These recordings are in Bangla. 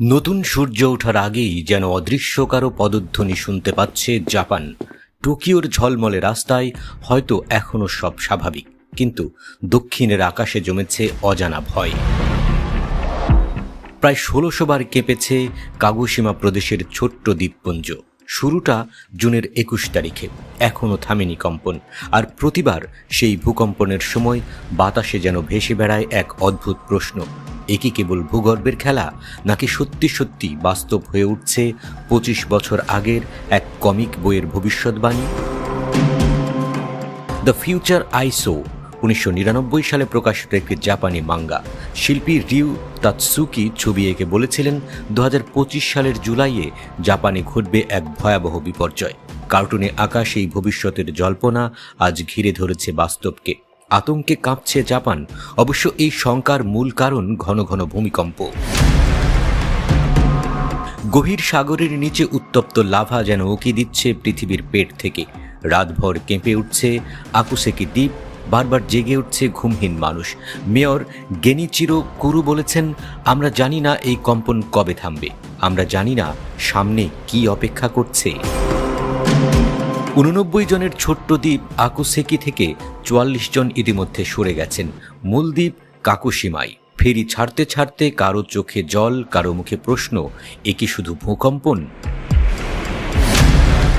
নতুন সূর্য ওঠার আগেই যেন অদৃশ্য কারও পদধ্বনি শুনতে পাচ্ছে জাপান। টোকিওর ঝলমলে রাস্তায় হয়তো এখনও সব স্বাভাবিক, কিন্তু দক্ষিণের আকাশে জমেছে অজানা ভয়। প্রায় ষোলোশো বার কেঁপেছে কাগুসীমা প্রদেশের ছোট্ট দ্বীপপুঞ্জ। শুরুটা জুনের একুশ তারিখে, এখনও থামেনি কম্পন, আর প্রতিবার সেই ভূকম্পনের সময় বাতাসে যেন ভেসে বেড়ায় এক অদ্ভুত প্রশ্ন। এ কি কেবল ভূগর্ভের খেলা নাকি সত্যি সত্যি বাস্তব হয়ে উঠছে পঁচিশ বছর আগের এক কমিক বইয়ের ভবিষ্যৎবাণী? দ্য ফিউচার আইসো উনিশশো নিরানব্বই সালে প্রকাশিত একটি জাপানি মাঙ্গা। শিল্পী রিউ তাৎসুকি ছবি এঁকে বলেছিলেন দু হাজার পঁচিশ সালের জুলাইয়ে জাপানে ঘটবে এক ভয়াবহ বিপর্যয়। কার্টুনে আকাশ এই ভবিষ্যতের জল্পনা আজ ঘিরে ধরেছে বাস্তবকে। আতঙ্কে কাঁপছে জাপান। অবশ্য এই শঙ্কার মূল কারণ ঘন ঘন ভূমিকম্প। গভীর সাগরের নিচে উত্তপ্ত লাভা যেন উকি দিচ্ছে পৃথিবীর পেট থেকে। রাতভর কেঁপে উঠছে আকুসেকি দ্বীপ, বারবার জেগে উঠছে ঘুমহীন মানুষ। মেয়র গেনিচিরো কুরু বলেছেন, আমরা জানি না এই কম্পন কবে থামবে। আমরা জানি না সামনে কি অপেক্ষা করছে। উননব্বই জনের ছোট্ট দ্বীপ আকুসেকি থেকে চুয়াল্লিশ জন ইতিমধ্যে সরে গেছেন। মূল দ্বীপ কাকুসীমাই ফেরি ছাড়তে ছাড়তে কারও চোখে জল, কারও মুখে প্রশ্ন, এ কি শুধু ভূকম্পন?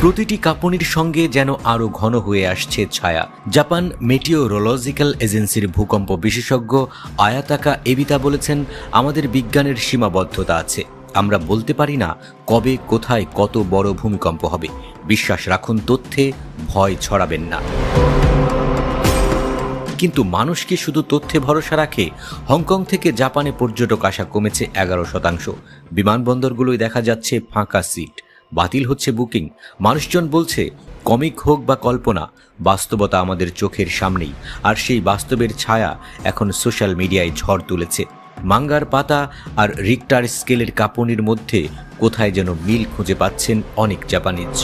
প্রতিটি কাঁপুনির সঙ্গে যেন আরও ঘন হয়ে আসছে ছায়া। জাপান মেটিওরোলজিক্যাল এজেন্সির ভূকম্প বিশেষজ্ঞ আয়াতাকা এবিতা বলেছেন, আমাদের বিজ্ঞানের সীমাবদ্ধতা আছে। আমরা বলতে পারি না কবে, কোথায় কত বড় ভূমিকম্প হবে। বিশ্বাস রাখুন, তথ্যে ভয় ছড়াবেন না। কিন্তু মানুষ কি শুধু তথ্যে ভরসা রাখে? হংকং থেকে জাপানে পর্যটক আসা কমেছে এগারো শতাংশ। বিমানবন্দরগুলোয় দেখা যাচ্ছে ফাঁকা সিট। বাতিল হচ্ছে বুকিং। মানুষজন বলছে, কমিক হোক বা কল্পনা, বাস্তবতা আমাদের চোখের সামনেই। আর সেই বাস্তবের ছায়া এখন সোশ্যাল মিডিয়ায় ঝড় তুলেছে। মাঙ্গার পাতা আর রিক্টার স্কেলের কাঁপুনির মধ্যে কোথায় যেন মিল খুঁজে পাচ্ছেন অনেক জাপানিজ।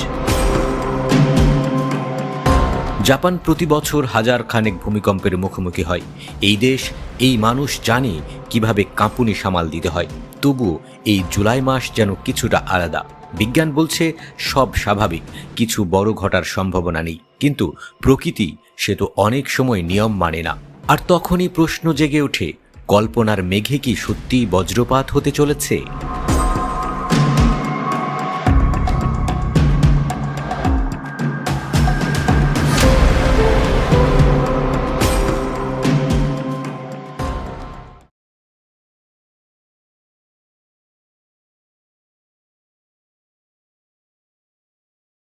জাপান প্রতি বছর হাজার খানেক ভূমিকম্পের মুখোমুখি হয়। এই দেশ, এই মানুষ জানে কীভাবে কাঁপুনি সামাল দিতে হয়। তবুও এই জুলাই মাস যেন কিছুটা আলাদা। বিজ্ঞান বলছে সব স্বাভাবিক, কিছু বড় ঘটার সম্ভাবনা নেই। কিন্তু প্রকৃতি সে তো অনেক সময় নিয়ম মানে না। আর তখনই প্রশ্ন জেগে ওঠে কল্পনার মেঘে কি সত্যি বজ্রপাত হতে চলেছে?